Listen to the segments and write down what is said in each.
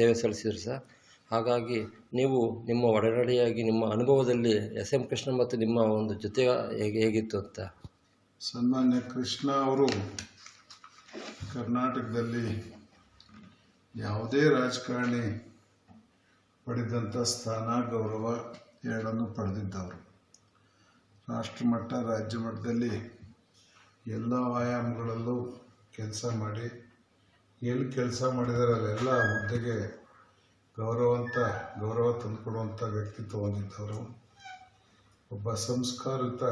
ಸೇವೆ ಸಲ್ಲಿಸಿದ್ರು ಸರ್. ಹಾಗಾಗಿ ನೀವು ನಿಮ್ಮ ಒಡನಾಡಿಯಾಗಿ ನಿಮ್ಮ ಅನುಭವದಲ್ಲಿ ಎಸ್ ಎಂ ಕೃಷ್ಣ ಮತ್ತು ನಿಮ್ಮ ಒಂದು ಜೊತೆ ಹೇಗೆ ಹೇಗಿತ್ತು ಅಂತ? ಸನ್ಮಾನ್ಯ ಕೃಷ್ಣ ಅವರು ಕರ್ನಾಟಕದಲ್ಲಿ ಯಾವುದೇ ರಾಜಕಾರಣಿ ಪಡೆದಂಥ ಸ್ಥಾನ, ಗೌರವ ಎರಡನ್ನು ಪಡೆದಿದ್ದವರು. ರಾಷ್ಟ್ರಮಟ್ಟ ರಾಜ್ಯ ಮಟ್ಟದಲ್ಲಿ ಎಲ್ಲ ಆಯಾಮಗಳಲ್ಲೂ ಕೆಲಸ ಮಾಡಿ ಎಲ್ಲಿ ಕೆಲಸ ಮಾಡಿದಾರೆ ಅಲ್ಲೆಲ್ಲ ಹುದ್ದೆಗೆ ಗೌರವಂತ ಗೌರವ ತಂದುಕೊಡುವಂಥ ವ್ಯಕ್ತಿತ್ವ ಹೊಂದಿದ್ದವರು. ಒಬ್ಬ ಸಂಸ್ಕಾರಿತ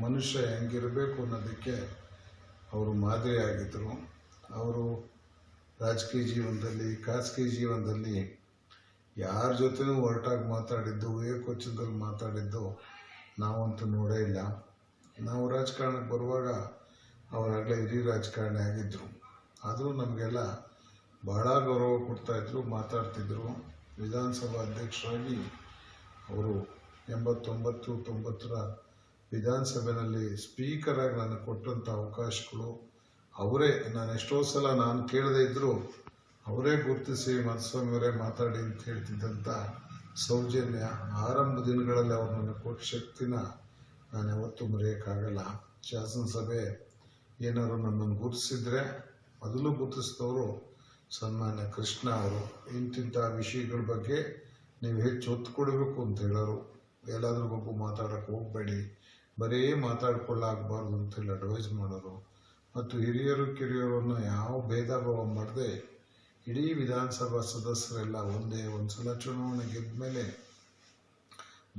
ಮನುಷ್ಯ ಹೆಂಗಿರಬೇಕು ಅನ್ನೋದಕ್ಕೆ ಅವರು ಮಾದರಿಯಾಗಿದ್ದರು ಅವರು ರಾಜಕೀಯ ಜೀವನದಲ್ಲಿ, ಖಾಸಗಿ ಜೀವನದಲ್ಲಿ ಯಾರ ಜೊತೆನೂ ಹೊರಟಾಗಿ ಮಾತಾಡಿದ್ದು ಏಕವಚನದಲ್ಲಿ ಮಾತಾಡಿದ್ದು ನಾವಂತೂ ನೋಡೇ ಇಲ್ಲ. ನಾವು ರಾಜಕಾರಣಕ್ಕೆ ಬರುವಾಗ ಅವರಾಗಲೇ ಹಿರಿಯ ರಾಜಕಾರಣಿ ಆಗಿದ್ದರು ಆದರೂ ನಮಗೆಲ್ಲ ಬಹಳ ಗೌರವ ಕೊಡ್ತಾಯಿದ್ರು ಮಾತಾಡ್ತಿದ್ರು. ವಿಧಾನಸಭಾ ಅಧ್ಯಕ್ಷರಾಗಿ ಅವರು ಎಂಬತ್ತೊಂಬತ್ತು, ತೊಂಬತ್ತರ ವಿಧಾನಸಭೆಯಲ್ಲಿ ಸ್ಪೀಕರಾಗಿ ನನಗೆ ಕೊಟ್ಟಂಥ ಅವಕಾಶಗಳು, ಅವರೇ, ನಾನು ಎಷ್ಟೋ ಸಲ ನಾನು ಕೇಳದೇ ಇದ್ದರೂ ಅವರೇ ಗುರುತಿಸಿ ಮಧುಸ್ವಾಮಿಯವರೇ ಮಾತಾಡಿ ಅಂತ ಹೇಳ್ತಿದ್ದಂಥ ಸೌಜನ್ಯ ಆರಂಭ ದಿನಗಳಲ್ಲಿ ಅವ್ರು ನನಗೆ ಕೊಟ್ಟ ಶಕ್ತಿನ ನಾನು ಯಾವತ್ತೂ ಮರೆಯೋಕ್ಕಾಗಲ್ಲ. ಶಾಸನಸಭೆ ಏನಾದ್ರು ನನ್ನನ್ನು ಗುರುತಿಸಿದ್ರೆ ಮೊದಲು ಗುರುತಿಸಿದವರು ಸನ್ಮಾನ್ಯ ಕೃಷ್ಣ ಅವರು. ಇಂತಿಂಥ ವಿಷಯಗಳ ಬಗ್ಗೆ ನೀವು ಹೆಚ್ಚು ಒತ್ತು ಕೊಡಬೇಕು ಅಂತ ಹೇಳೋರು. ಎಲ್ಲಾದ್ರ ಬಗ್ಗೆ ಮಾತಾಡೋಕ್ಕೆ ಹೋಗಬೇಡಿ. ಬರೀ ಮಾತಾಡ್ಕೊಳ್ಳಾಗಬಾರ್ದು ಅಂತೇಳಿ ಅಡ್ವೈಸ್ ಮಾಡೋರು. ಮತ್ತು ಹಿರಿಯರು, ಕಿರಿಯರನ್ನು ಯಾವ ಭೇದ ಭಾವ ಮಾಡದೆ ಇಡೀ ವಿಧಾನಸಭಾ ಸದಸ್ಯರೆಲ್ಲ ಒಂದೇ ಒಂದು ಸಲ ಚುನಾವಣೆ ಗೆದ್ದ ಮೇಲೆ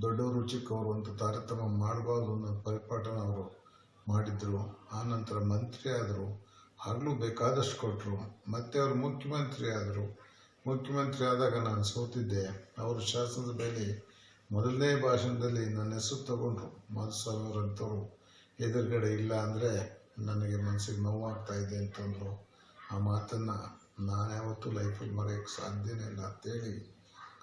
ದೊಡ್ಡವರು, ಚಿಕ್ಕವರು ಅಂತ ತಾರತಮ್ಯ ಮಾಡಬಾರ್ದು ಅನ್ನೋ ಪರಿಪಾಠನ ಅವರು ಮಾಡಿದರು. ಆನಂತರ ಮಂತ್ರಿ ಆದರು ಆಗಲೂ ಬೇಕಾದಷ್ಟು ಕೊಟ್ಟರು ಮತ್ತೆ ಅವರು ಮುಖ್ಯಮಂತ್ರಿ ಆದರು. ಮುಖ್ಯಮಂತ್ರಿ ಆದಾಗ ನಾನು ಸೋತಿದ್ದೆ. ಅವರು ಶಾಸನದ ಮೇಲೆ ಮೊದಲನೇ ಭಾಷಣದಲ್ಲಿ ನನ್ನ ಹೆಸರು ತಗೊಂಡ್ರು. ಮಾಧುಸ್ವಾಮಿ ಅವರಂಥವ್ರು ಎದುರುಗಡೆ ಇಲ್ಲ ಅಂದರೆ ನನಗೆ ಮನಸ್ಸಿಗೆ ನೋವಾಗ್ತಾ ಇದೆ ಅಂತಂದರು ಆ ಮಾತನ್ನು ನಾನು ಯಾವತ್ತೂ ಲೈಫಲ್ಲಿ ಮರೆಯೋಕ್ಕೆ ಸಾಧ್ಯನೇ ಇಲ್ಲ ಅಂತೇಳಿ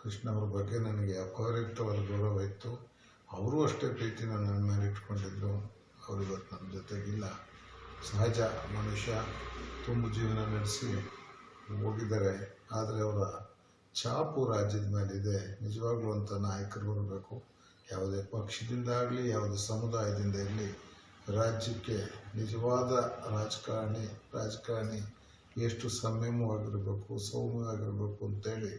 ಕೃಷ್ಣ ಅವ್ರ ಬಗ್ಗೆ ನನಗೆ ಅಪರಿಕ್ತವಾದ ಗೌರವ ಇತ್ತು. ಅವರು ಅಷ್ಟೇ ಪ್ರೀತಿ ನನ್ನ ಮೇಲೆ ಇಟ್ಕೊಂಡಿದ್ರು. ಅವರು ಇವತ್ತು ನಮ್ಮ ಜೊತೆಗಿಲ್ಲ. ಸಹಜ ಮನುಷ್ಯ, ತುಂಬ ಜೀವನ ನಡೆಸಿ ಹೋಗಿದ್ದಾರೆ. ಆದರೆ ಅವರ ಛಾಪು ರಾಜ್ಯದ ಮೇಲಿದೆ. ನಿಜವಾಗ್ಲೂ ಅಂತ ನಾಯಕರು ಬರಬೇಕು. ಯಾವುದೇ ಪಕ್ಷದಿಂದ ಆಗಲಿ, ಯಾವುದೇ ಸಮುದಾಯದಿಂದ ಇರಲಿ, ರಾಜ್ಯಕ್ಕೆ ನಿಜವಾದ ರಾಜಕಾರಣಿ ರಾಜಕಾರಣಿ ಎಷ್ಟು ಸಂಯಮವಾಗಿರಬೇಕು, ಸೌಮ್ಯವಾಗಿರಬೇಕು ಅಂತೇಳಿ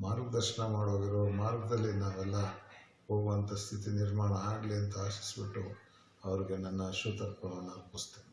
ಮಾರ್ಗದರ್ಶನ ಮಾಡೋಗಿರೋ ಮಾರ್ಗದಲ್ಲಿ ನಾವೆಲ್ಲ ಹೋಗುವಂಥ ಸ್ಥಿತಿ ನಿರ್ಮಾಣ ಆಗಲಿ ಅಂತ ಆಶಿಸ್ಬಿಟ್ಟು ಅವ್ರಿಗೆ ನನ್ನ ಅಶ್ವತರ್ಪಣವನ್ನು ಅರ್ಪಿಸ್ತೇನೆ.